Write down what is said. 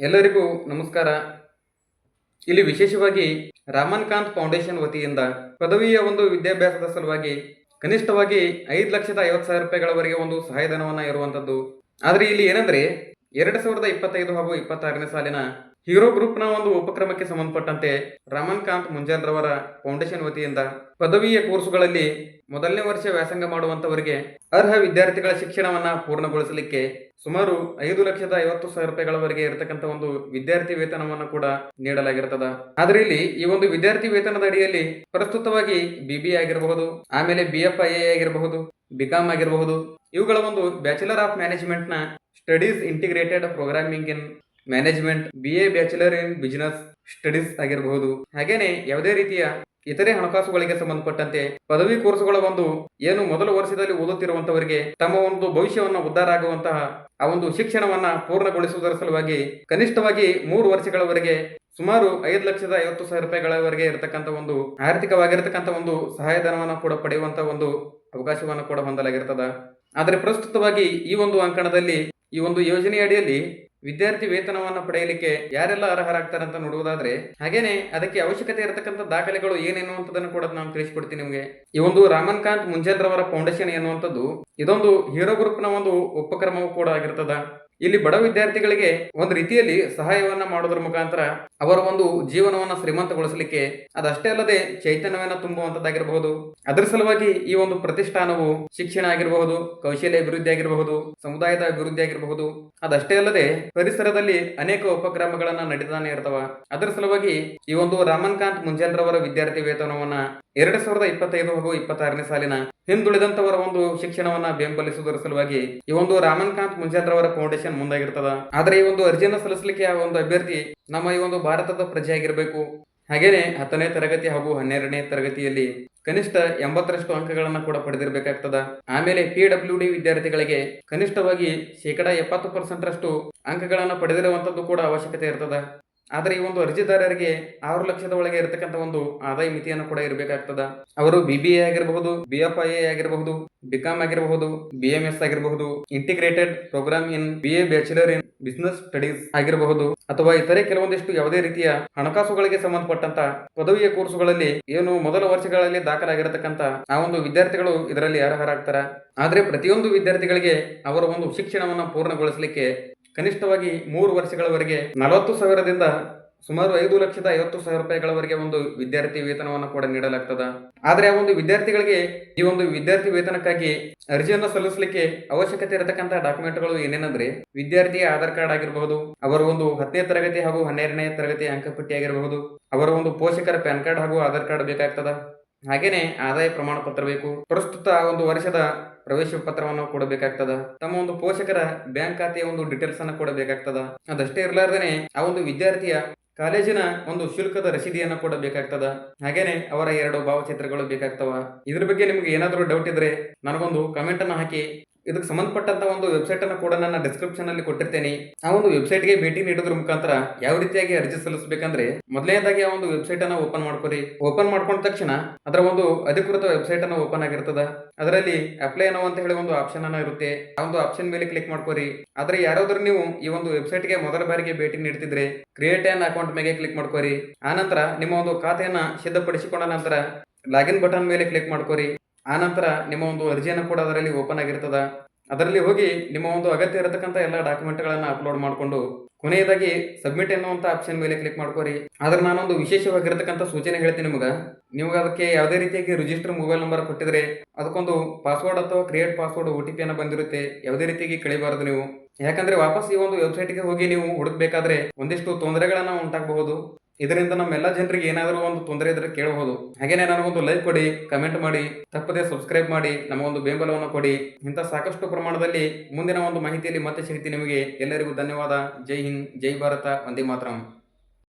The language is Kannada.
ಎಲ್ಲರಿಗೂ ನಮಸ್ಕಾರ. ಇಲ್ಲಿ ವಿಶೇಷವಾಗಿ ರಾಮನ್ ಕಾಂತ್ ಫೌಂಡೇಶನ್ ವತಿಯಿಂದ ಪದವಿಯ ಒಂದು ವಿದ್ಯಾಭ್ಯಾಸದ ಸಲುವಾಗಿ ಕನಿಷ್ಠವಾಗಿ ಐದು ಲಕ್ಷದ ಐವತ್ತು ಸಾವಿರ ರೂಪಾಯಿಗಳವರೆಗೆ ಒಂದು ಸಹಾಯಧನವನ್ನು ಇರುವಂಥದ್ದು ಆದರೆ ಇಲ್ಲಿ ಏನಂದ್ರೆ, ಎರಡು ಸಾವಿರದ ಇಪ್ಪತ್ತೈದು ಹಾಗೂ ಇಪ್ಪತ್ತಾರನೇ ಸಾಲಿನ ಹೀರೋ ಗ್ರೂಪ್ನ ಒಂದು ಉಪಕ್ರಮಕ್ಕೆ ಸಂಬಂಧಪಟ್ಟಂತೆ ರಮನ್ ಕಾಂತ್ ಮುಂಜಾನ್ರವರ ಫೌಂಡೇಶನ್ ವತಿಯಿಂದ ಪದವಿಯ ಕೋರ್ಸುಗಳಲ್ಲಿ ಮೊದಲನೇ ವರ್ಷ ವ್ಯಾಸಂಗ ಮಾಡುವಂತವರಿಗೆ ಅರ್ಹ ವಿದ್ಯಾರ್ಥಿಗಳ ಶಿಕ್ಷಣವನ್ನ ಪೂರ್ಣಗೊಳಿಸಲಿಕ್ಕೆ ಸುಮಾರು ಐದು ಲಕ್ಷದ ಐವತ್ತು ಸಾವಿರ ರೂಪಾಯಿಗಳವರೆಗೆ ಇರತಕ್ಕಂತ ಒಂದು ವಿದ್ಯಾರ್ಥಿ ವೇತನವನ್ನು ಕೂಡ ನೀಡಲಾಗಿರ್ತದ. ಆದ್ರೆ ಇಲ್ಲಿ ಈ ಒಂದು ವಿದ್ಯಾರ್ಥಿ ವೇತನದ ಅಡಿಯಲ್ಲಿ ಪ್ರಸ್ತುತವಾಗಿ ಬಿಬಿ ಆಗಿರಬಹುದು, ಆಮೇಲೆ ಬಿ ಎಫ್ ಐ ಎ ಆಗಿರಬಹುದು ಬಿಕಾಮ್ ಆಗಿರಬಹುದು, ಇವುಗಳ ಒಂದು bachelor of ಮ್ಯಾನೇಜ್ಮೆಂಟ್ನ studies integrated programming in management B A bachelor in business studies ಆಗಿರಬಹುದು. ಹಾಗೇನೆ ಯಾವುದೇ ರೀತಿಯ ಇತರೆ ಹಣಕಾಸುಗಳಿಗೆ ಸಂಬಂಧಪಟ್ಟಂತೆ ಪದವಿ ಕೋರ್ಸುಗಳ ಒಂದು ಏನು ಮೊದಲ ವರ್ಷದಲ್ಲಿ ಓದುತ್ತಿರುವಂತವರಿಗೆ ತಮ್ಮ ಒಂದು ಭವಿಷ್ಯವನ್ನು ಉದ್ಧಾರ ಆಗುವಂತಹ ಆ ಒಂದು ಶಿಕ್ಷಣವನ್ನ ಪೂರ್ಣಗೊಳಿಸುವುದರ ಸಲುವಾಗಿ ಕನಿಷ್ಠವಾಗಿ ಮೂರು ವರ್ಷಗಳವರೆಗೆ ಸುಮಾರು ಐದು ಲಕ್ಷದ ಐವತ್ತು ಸಾವಿರ ರೂಪಾಯಿಗಳವರೆಗೆ ಇರತಕ್ಕಂತ ಒಂದು ಆರ್ಥಿಕವಾಗಿರತಕ್ಕಂತ ಒಂದು ಸಹಾಯಧನವನ್ನು ಕೂಡ ಪಡೆಯುವಂತ ಒಂದು ಅವಕಾಶವನ್ನು ಕೂಡ ಹೊಂದಲಾಗಿರ್ತದ. ಆದರೆ ಪ್ರಸ್ತುತವಾಗಿ ಈ ಒಂದು ಅಂಕಣದಲ್ಲಿ ಈ ಒಂದು ಯೋಜನೆಯ ಅಡಿಯಲ್ಲಿ ವಿದ್ಯಾರ್ಥಿ ವೇತನವನ್ನು ಪಡೆಯಲಿಕ್ಕೆ ಯಾರೆಲ್ಲ ಅರ್ಹರಾಗ್ತಾರೆ ಅಂತ ನೋಡುವುದಾದ್ರೆ, ಹಾಗೇನೆ ಅದಕ್ಕೆ ಅವಶ್ಯಕತೆ ಇರತಕ್ಕಂಥ ದಾಖಲೆಗಳು ಏನೇನು ಅಂತದನ್ನು ಕೂಡ ನಾನು ತಿಳಿಸ್ಕೊಡ್ತೀನಿ ನಿಮಗೆ. ಈ ಒಂದು ರಾಮನ್ ಕಾಂತ್ ಮುಂಜಾನ್ರವರ ಫೌಂಡೇಶನ್ ಎನ್ನುವಂಥದ್ದು, ಇದೊಂದು ಹೀರೋ ಗ್ರೂಪ್ನ ಒಂದು ಉಪಕ್ರಮವೂ ಕೂಡ ಆಗಿರ್ತದ. ಇಲ್ಲಿ ಬಡ ವಿದ್ಯಾರ್ಥಿಗಳಿಗೆ ಒಂದು ರೀತಿಯಲ್ಲಿ ಸಹಾಯವನ್ನ ಮಾಡೋದ್ರ ಮುಖಾಂತರ ಅವರ ಒಂದು ಜೀವನವನ್ನ ಶ್ರೀಮಂತಗೊಳಿಸಲಿಕ್ಕೆ ಅದಷ್ಟೇ ಅಲ್ಲದೆ ಚೈತನ್ಯವನ್ನ ತುಂಬುವಂತದ್ದಾಗಿರಬಹುದು ಅದರ ಸಲುವಾಗಿ ಈ ಒಂದು ಪ್ರತಿಷ್ಠಾನವು ಶಿಕ್ಷಣ ಆಗಿರಬಹುದು, ಕೌಶಲ್ಯ ಅಭಿವೃದ್ಧಿ ಆಗಿರಬಹುದು, ಸಮುದಾಯದ ಅಭಿವೃದ್ಧಿ ಆಗಿರಬಹುದು. ಅದಷ್ಟೇ ಅಲ್ಲದೆ ಪರಿಸರದಲ್ಲಿ ಅನೇಕ ಉಪಕ್ರಮಗಳನ್ನ ನಡೆದಾನೆ ಇರ್ತವ. ಅದರ ಸಲುವಾಗಿ ಈ ಒಂದು ರಾಮನ್ ಕಾಂತ್ ಮುಂಜಾಲ್ರವರ ವಿದ್ಯಾರ್ಥಿ ವೇತನವನ್ನ ಎರಡ್ ಸಾವಿರದ ಇಪ್ಪತ್ತೈದು ಹಾಗೂ ಇಪ್ಪತ್ತಾರನೇ ಸಾಲಿನ ಹಿಂದುಳಿದಂತವರ ಒಂದು ಶಿಕ್ಷಣವನ್ನ ಬೆಂಬಲಿಸುವುದರ ಸಲುವಾಗಿ ಈ ಒಂದು ರಾಮನ್ ಕಾಂತ್ ಮುಂಜಾಲ್ರವರ ಫೌಂಡೇಶನ್ ಮುಂದಾಗಿರ್ತದ. ಆದ್ರೆ ಈ ಒಂದು ಅರ್ಜಿಯನ್ನು ಸಲ್ಲಿಸಲಿಕ್ಕೆ ಆ ಒಂದು ಅಭ್ಯರ್ಥಿ ನಮ್ಮ ಈ ಒಂದು ಭಾರತದ ಪ್ರಜೆ ಆಗಿರಬೇಕು ಹಾಗೇನೆ ಹತ್ತನೇ ತರಗತಿ ಹಾಗೂ ಹನ್ನೆರಡನೇ ತರಗತಿಯಲ್ಲಿ ಕನಿಷ್ಠ ಎಂಬತ್ತರಷ್ಟು ಅಂಕಗಳನ್ನು ಕೂಡ ಪಡೆದಿರಬೇಕಾಗ್ತದ. ಆಮೇಲೆ ಪಿ ಡಬ್ಲ್ಯೂ ಡಿ ವಿದ್ಯಾರ್ಥಿಗಳಿಗೆ ಕನಿಷ್ಠವಾಗಿ ಶೇಕಡಾ ಎಪ್ಪತ್ತು ಪರ್ಸೆಂಟ್ ರಷ್ಟು ಅಂಕಗಳನ್ನು ಪಡೆದಿರುವಂತದ್ದು ಕೂಡ ಅವಶ್ಯಕತೆ ಇರ್ತದ. ಆದರೆ ಈ ಒಂದು ಅರ್ಜಿದಾರರಿಗೆ ಆರು ಲಕ್ಷದ ಒಳಗೆ ಇರತಕ್ಕಂತ ಒಂದು ಆದಾಯ ಮಿತಿಯನ್ನು ಕೂಡ ಇರಬೇಕಾಗ್ತದ. ಅವರು ಬಿ ಬಿ ಎ ಆಗಿರಬಹುದು ಬಿ ಎಫ್ ಐ ಎ ಆಗಿರಬಹುದು ಬಿಕಾಮ್ ಆಗಿರಬಹುದು ಬಿ ಎಂ ಎಸ್ ಆಗಿರಬಹುದು integrated program in B A bachelor in business studies ಆಗಿರಬಹುದು, ಅಥವಾ ಇತರೆ ಕೆಲವೊಂದಿಷ್ಟು ಯಾವುದೇ ರೀತಿಯ ಹಣಕಾಸುಗಳಿಗೆ ಸಂಬಂಧಪಟ್ಟಂತ ಪದವಿಯ ಕೋರ್ಸುಗಳಲ್ಲಿ ಏನು ಮೊದಲ ವರ್ಷಗಳಲ್ಲಿ ದಾಖಲಾಗಿರತಕ್ಕಂತ ಆ ಒಂದು ವಿದ್ಯಾರ್ಥಿಗಳು ಇದರಲ್ಲಿ ಅರ್ಹರಾಗ್ತಾರ. ಆದರೆ ಪ್ರತಿಯೊಂದು ವಿದ್ಯಾರ್ಥಿಗಳಿಗೆ ಅವರ ಒಂದು ಶಿಕ್ಷಣವನ್ನು ಪೂರ್ಣಗೊಳಿಸಲಿಕ್ಕೆ ಕನಿಷ್ಠವಾಗಿ ಮೂರು ವರ್ಷಗಳವರೆಗೆ ನಲವತ್ತು ಸಾವಿರದಿಂದ ಸುಮಾರು ಐದು ಲಕ್ಷದ ಐವತ್ತು ಸಾವಿರ ರೂಪಾಯಿಗಳವರೆಗೆ ಒಂದು ವಿದ್ಯಾರ್ಥಿ ವೇತನವನ್ನು ಕೂಡ ನೀಡಲಾಗ್ತದ. ಆದ್ರೆ ಆ ಒಂದು ವಿದ್ಯಾರ್ಥಿಗಳಿಗೆ ಈ ಒಂದು ವಿದ್ಯಾರ್ಥಿ ವೇತನಕ್ಕಾಗಿ ಅರ್ಜಿಯನ್ನು ಸಲ್ಲಿಸಲಿಕ್ಕೆ ಅವಶ್ಯಕತೆ ಇರತಕ್ಕಂತಹ ಡಾಕ್ಯುಮೆಂಟ್ಗಳು ಏನೇನಂದ್ರೆ ವಿದ್ಯಾರ್ಥಿಯ ಆಧಾರ್ ಕಾರ್ಡ್ ಆಗಿರಬಹುದು, ಅವರ ಒಂದು ಹತ್ತನೇ ತರಗತಿ ಹಾಗೂ ಹನ್ನೆರಡನೇ ತರಗತಿ ಅಂಕಪಟ್ಟಿ ಆಗಿರಬಹುದು, ಅವರ ಒಂದು ಪೋಷಕರ ಪ್ಯಾನ್ ಕಾರ್ಡ್ ಹಾಗೂ ಆಧಾರ್ ಕಾರ್ಡ್ ಬೇಕಾಗ್ತದ. ಹಾಗೇನೆ ಆದಾಯ ಪ್ರಮಾಣ ಪತ್ರ ಬೇಕು. ಪ್ರಸ್ತುತ ಒಂದು ವರ್ಷದ ಪ್ರವೇಶ ಪತ್ರವನ್ನು ಕೊಡಬೇಕಾಗ್ತದ. ತಮ್ಮ ಒಂದು ಪೋಷಕರ ಬ್ಯಾಂಕ್ ಖಾತೆಯ ಒಂದು ಡೀಟೇಲ್ಸ್ ಅನ್ನ ಕೊಡಬೇಕಾಗ್ತದ. ಅದಷ್ಟೇ ಇರಲಾರ್ದೇನೆ ಆ ಒಂದು ವಿದ್ಯಾರ್ಥಿಯ ಕಾಲೇಜಿನ ಒಂದು ಶುಲ್ಕದ ರಸೀದಿಯನ್ನು ಕೊಡಬೇಕಾಗ್ತದ. ಹಾಗೇನೆ ಅವರ ಎರಡು ಭಾವಚಿತ್ರಗಳು ಬೇಕಾಗ್ತವ. ಇದ್ರ ಬಗ್ಗೆ ನಿಮ್ಗೆ ಏನಾದರೂ ಡೌಟ್ ಇದ್ರೆ ನನಗೊಂದು ಕಮೆಂಟ್ ಅನ್ನು ಹಾಕಿ. ಇದಕ್ಕೆ ಸಂಬಂಧಪಟ್ಟಂತ ಒಂದು ವೆಬ್ಸೈಟ್ ಅನ್ನು ಕೂಡ ನಾನು ಡಿಸ್ಕ್ರಿಪ್ಷನ್ ಅಲ್ಲಿ ಕೊಟ್ಟಿರ್ತೇನೆ. ಆ ಒಂದು ವೆಬ್ಸೈಟ್ಗೆ ಭೇಟಿ ನೀಡೋದ್ರ ಮುಖಾಂತರ ಯಾವ ರೀತಿಯಾಗಿ ಅರ್ಜಿ ಸಲ್ಲಿಸಬೇಕಂದ್ರೆ ಮೊದಲನೇದಾಗಿ ಆ ಒಂದು ವೆಬ್ಸೈಟ್ ಅನ್ನ ಓಪನ್ ಮಾಡ್ಕೊರಿ. ಓಪನ್ ಮಾಡ್ಕೊಂಡ ತಕ್ಷಣ ಅದರ ಒಂದು ಅಧಿಕೃತ ವೆಬ್ಸೈಟ್ ಅನ್ನ ಓಪನ್ ಆಗಿರ್ತದ. ಅದರಲ್ಲಿ ಅಪ್ಲೈ ಅನ್ನೋ ಅಂತ ಹೇಳಿ ಒಂದು ಆಪ್ಷನ್ ಅನ್ನ ಇರುತ್ತೆ. ಆ ಒಂದು ಆಪ್ಷನ್ ಮೇಲೆ ಕ್ಲಿಕ್ ಮಾಡ್ಕೊರಿ. ಆದ್ರೆ ಯಾರಾದ್ರೂ ನೀವು ಈ ಒಂದು ವೆಬ್ಸೈಟ್ಗೆ ಮೊದಲ ಬಾರಿಗೆ ಭೇಟಿ ನೀಡ್ತಿದ್ರೆ ಕ್ರಿಯೇಟ್ ಆನ್ ಅಕೌಂಟ್ ಮೇಲೆ ಕ್ಲಿಕ್ ಮಾಡ್ಕೊರಿ. ಆನಂತರ ನಿಮ್ಮ ಒಂದು ಖಾತೆಯನ್ನ ಸಿದ್ಧಪಡಿಸಿಕೊಂಡ ನಂತರ ಲಾಗಿನ್ ಬಟನ್ ಮೇಲೆ ಕ್ಲಿಕ್ ಮಾಡ್ಕೊರಿ. ಆನಂತರ ನಿಮ್ಮ ಒಂದು ಅರ್ಜಿಯನ್ನು ಕೂಡ ಅದರಲ್ಲಿ ಓಪನ್ ಆಗಿರ್ತದ. ಅದರಲ್ಲಿ ಹೋಗಿ ನಿಮ್ಮ ಒಂದು ಅಗತ್ಯ ಇರತಕ್ಕಂಥ ಎಲ್ಲ ಡಾಕ್ಯುಮೆಂಟ್ಗಳನ್ನು ಅಪ್ಲೋಡ್ ಮಾಡಿಕೊಂಡು ಕೊನೆಯದಾಗಿ ಸಬ್ಮಿಟ್ ಎನ್ನುವಂಥ ಆಪ್ಷನ್ ಮೇಲೆ ಕ್ಲಿಕ್ ಮಾಡ್ಕೋರಿ. ಆದ್ರೆ ನಾನೊಂದು ವಿಶೇಷವಾಗಿರತಕ್ಕಂಥ ಸೂಚನೆ ಹೇಳ್ತೀನಿ ನಿಮಗೆ. ನಿಮಗೆ ಅದಕ್ಕೆ ಯಾವುದೇ ರೀತಿಯಾಗಿ ರಿಜಿಸ್ಟರ್ ಮೊಬೈಲ್ ನಂಬರ್ ಕೊಟ್ಟಿದ್ರೆ ಅದಕ್ಕೊಂದು ಪಾಸ್ವರ್ಡ್ ಅಥವಾ ಕ್ರಿಯೇಟ್ ಪಾಸ್ವರ್ಡ್ ಒ ಟಿ ಬಂದಿರುತ್ತೆ. ಯಾವುದೇ ರೀತಿಯಾಗಿ ಕಳಿಬಾರದು ನೀವು. ಯಾಕಂದ್ರೆ ವಾಪಸ್ ಈ ಒಂದು ವೆಬ್ಸೈಟ್ಗೆ ಹೋಗಿ ನೀವು ಹುಡುಕ್ಬೇಕಾದ್ರೆ ಒಂದಿಷ್ಟು ತೊಂದರೆಗಳನ್ನು ಉಂಟಾಗಬಹುದು. ಇದರಿಂದ ನಮ್ಮೆಲ್ಲ ಜನರಿಗೆ ಏನಾದರೂ ಒಂದು ತೊಂದರೆ ಇದ್ರೆ ಕೇಳಬಹುದು ಹಾಗೇನೆ ನನಗೊಂದು ಲೈಕ್ ಕೊಡಿ ಕಮೆಂಟ್ ಮಾಡಿ, ತಪ್ಪದೆ ಸಬ್ಸ್ಕ್ರೈಬ್ ಮಾಡಿ ನಮಗೊಂದು ಬೆಂಬಲವನ್ನು ಕೊಡಿ. ಇಂಥ ಸಾಕಷ್ಟು ಪ್ರಮಾಣದಲ್ಲಿ ಮುಂದಿನ ಒಂದು ಮಾಹಿತಿಯಲ್ಲಿ ಮತ್ತೆ ಸಿಗ್ತೀನಿ ನಿಮಗೆ. ಎಲ್ಲರಿಗೂ ಧನ್ಯವಾದ. ಜೈ ಹಿಂದ್, ಜೈ ಭಾರತ, ವಂದೇ ಮಾತರಂ.